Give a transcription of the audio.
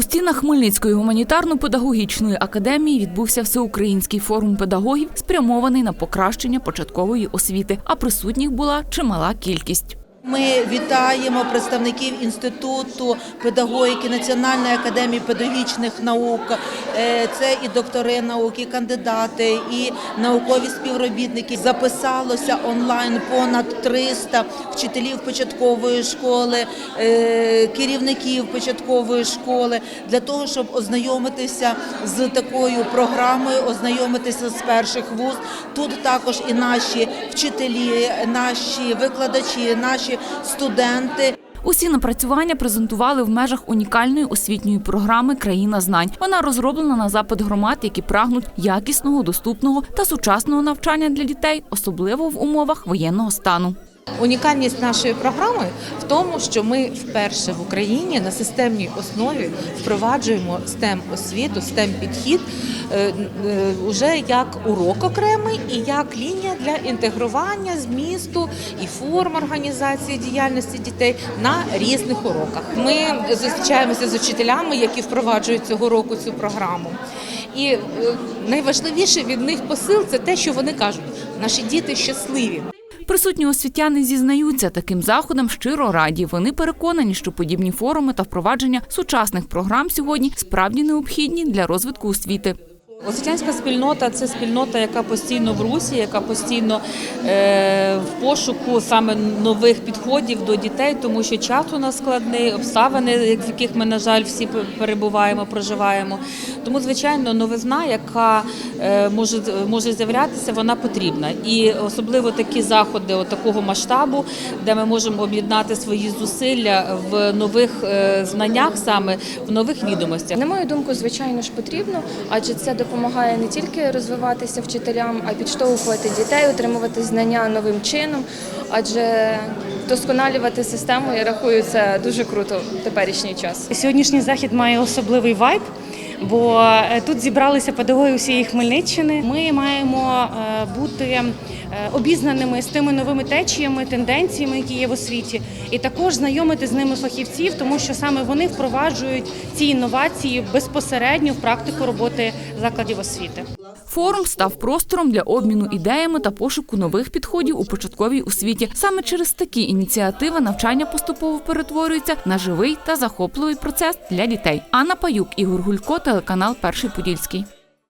У стінах Хмельницької гуманітарно-педагогічної академії відбувся всеукраїнський форум педагогів, спрямований на покращення початкової освіти, а присутніх була чимала кількість. Ми вітаємо представників інституту педагогіки Національної академії педагогічних наук. Е, Це і доктори наук, і кандидати, і наукові співробітники. Записалося онлайн понад 300 вчителів початкової школи, е, керівників початкової школи для того, щоб ознайомитися з такою програмою, ознайомитися з перших вуз. Тут також і наші вчителі, наші викладачі, наші студенти. Усі напрацювання презентували в межах унікальної освітньої програми Країна знань. Вона розроблена на запит громад, які прагнуть якісного, доступного та сучасного навчання для дітей, особливо в умовах воєнного стану. Унікальність нашої програми в тому, що ми вперше в Україні на системній основі впроваджуємо STEM освіту, STEM підхід е, е, уже як урок окремий і як лінія для інтегрування змісту і форм організації діяльності дітей на різних уроках. Ми зустрічаємося з учителями, які впроваджують цього року цю програму. І е, найважливіше від них посил це те, що вони кажуть: наші діти щасливі. Присутні освітяни зізнаються, таким заходам щиро раді. Вони переконані, що подібні форуми та впровадження сучасних програм сьогодні справді необхідні для розвитку освіти. Освітянська спільнота це спільнота, яка постійно в русі, яка постійно е, в пошуку саме нових підходів до дітей, тому що час у нас складний, обставини, в яких ми, на жаль, всі перебуваємо, проживаємо. Тому, звичайно, новизна, яка е, може, може з'являтися, вона потрібна. І особливо такі заходи от такого масштабу, де ми можемо об'єднати свої зусилля в нових е, знаннях, саме в нових відомостях. На мою думку, звичайно ж потрібно, адже це допомагає не тільки розвиватися вчителям, а й підштовхувати дітей, отримувати знання новим чином. Адже вдосконалювати систему, я рахую, це дуже круто в теперішній час. Сьогоднішній захід має особливий вайб, бо е, тут зібралися педагоги усієї Хмельниччини. Ми маємо е, бути е, обізнаними з тими новими течіями, тенденціями, які є в освіті, і також знайомити з ними фахівців, тому що саме вони впроваджують ці інновації безпосередньо в практику роботи закладів освіти. Форум став простором для обміну ідеями та пошуку нових підходів у початковій освіті. Саме через такі ініціативи навчання поступово перетворюється на живий та захопливий процес для дітей. Анна Паюк, Ігор Гулько, телеканал Перший Подільський.